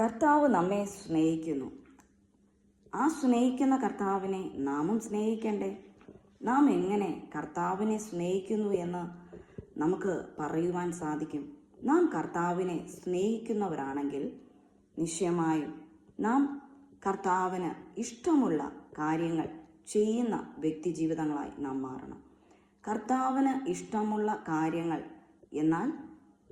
കർത്താവ് നമ്മെ സ്നേഹിക്കുന്നു. ആ സ്നേഹിക്കുന്ന കർത്താവിനെ നാമും സ്നേഹിക്കണ്ടേ? നാം എങ്ങനെ കർത്താവിനെ സ്നേഹിക്കുന്നു എന്ന് നമുക്ക് പറയുവാൻ സാധിക്കും. നാം കർത്താവിനെ സ്നേഹിക്കുന്നവരാണെങ്കിൽ നിശ്ചയമായും നാം കർത്താവിന് ഇഷ്ടമുള്ള കാര്യങ്ങൾ ചെയ്യുന്ന വ്യക്തി ജീവിതങ്ങളായി നാം മാറണം. കർത്താവിന് ഇഷ്ടമുള്ള കാര്യങ്ങൾ എന്നാൽ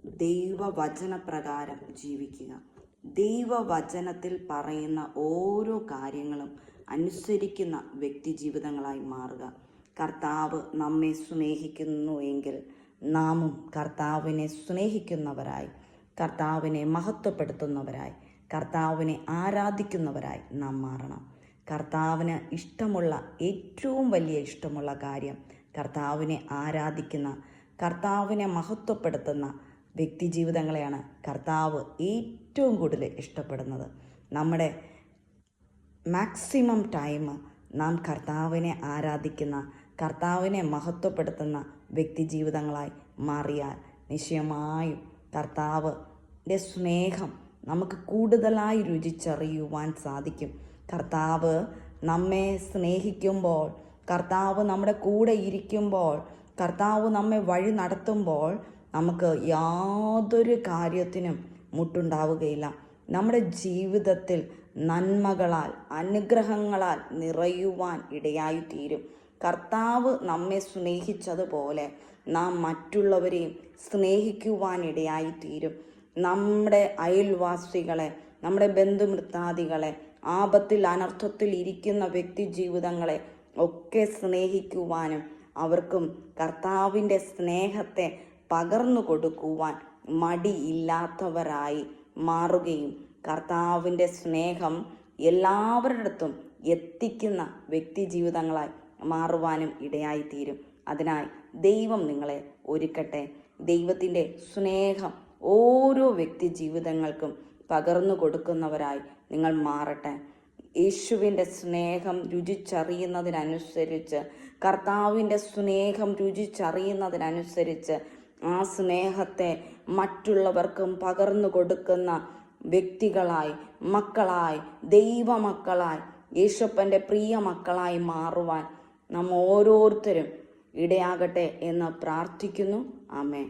ദൈവവചനപ്രകാരം ജീവിക്കുക. ദൈവവചനത്തിൽ പറയുന്ന ഓരോ കാര്യങ്ങളും അനുസരിക്കുന്ന വ്യക്തി ജീവിതങ്ങളായി മാറുക. കർത്താവ് നമ്മെ സ്നേഹിക്കുന്നു എങ്കിൽ നാമും കർത്താവിനെ സ്നേഹിക്കുന്നവരായി കർത്താവിനെ മഹത്വപ്പെടുത്തുന്നവരായി കർത്താവിനെ ആരാധിക്കുന്നവരായി നാം മാറണം. കർത്താവിന് ഇഷ്ടമുള്ള ഏറ്റവും വലിയ ഇഷ്ടമുള്ള കാര്യം കർത്താവിനെ ആരാധിക്കുന്ന കർത്താവിനെ മഹത്വപ്പെടുത്തുന്ന വ്യക്തി ജീവിതങ്ങളെയാണ് കർത്താവ് ഏറ്റവും കൂടുതൽ ഇഷ്ടപ്പെടുന്നത്. നമ്മുടെ മാക്സിമം ടൈം നാം കർത്താവിനെ ആരാധിക്കുന്ന കർത്താവിനെ മഹത്വപ്പെടുത്തുന്ന വ്യക്തി ജീവിതങ്ങളായി മാറിയാൽ നിശ്ചയമായും കർത്താവിന്റെ സ്നേഹം നമുക്ക് കൂടുതലായി രുചിച്ചറിയുവാൻ സാധിക്കും. കർത്താവ് നമ്മെ സ്നേഹിക്കുമ്പോൾ കർത്താവ് നമ്മുടെ കൂടെ ഇരിക്കുമ്പോൾ കർത്താവ് നമ്മെ വഴി നടത്തുമ്പോൾ നമുക്ക് യാതൊരു കാര്യത്തിനും മുട്ടുണ്ടാവുകയില്ല. നമ്മുടെ ജീവിതത്തിൽ നന്മകളാൽ അനുഗ്രഹങ്ങളാൽ നിറയുവാൻ ഇടയായി തീരും കർത്താവ് നമ്മെ സ്നേഹിച്ചതുപോലെ നാം മറ്റുള്ളവരെയും സ്നേഹിക്കുവാൻ ഇടയായിത്തീരും. നമ്മുടെ അയൽവാസികളെ നമ്മുടെ ബന്ധുമൃത്താദികളെ ആപത്തിൽ അനർത്ഥത്തിൽ ഇരിക്കുന്ന വ്യക്തി ജീവിതങ്ങളെ ഒക്കെ സ്നേഹിക്കുവാനും അവർക്കും കർത്താവിന്റെ സ്നേഹത്തെ പകർന്നു കൊടുക്കുവാൻ മടിയില്ലാത്തവരായി മാറുകയും കർത്താവിന്റെ സ്നേഹം എല്ലാവരുടെ അടുത്തും എത്തിക്കുന്ന വ്യക്തി ജീവിതങ്ങളായി മാറുവാനും ഇടയായിത്തീരും. അതിനായി ദൈവം നിങ്ങളെ ഒരുക്കട്ടെ. ദൈവത്തിന്റെ സ്നേഹം ഓരോ വ്യക്തി ജീവിതങ്ങൾക്കും പകർന്നു കൊടുക്കുന്നവരായി നിങ്ങൾ മാറട്ടെ. യേശുവിന്റെ സ്നേഹം രുചിച്ചറിയുന്നതിനനുസരിച്ച് കർത്താവിന്റെ സ്നേഹം രുചിച്ചറിയുന്നതിനനുസരിച്ച് ആ സ്നേഹത്തെ മറ്റുള്ളവർക്കും പകർന്നു കൊടുക്കുന്ന വ്യക്തികളായി മക്കളായി ദൈവമക്കളായി യേശപ്പന്റെ പ്രിയ മക്കളായി മാറുവാൻ നാം ഓരോരുത്തരും ഇടയാകട്ടെ എന്ന് പ്രാർത്ഥിക്കുന്നു. ആമേ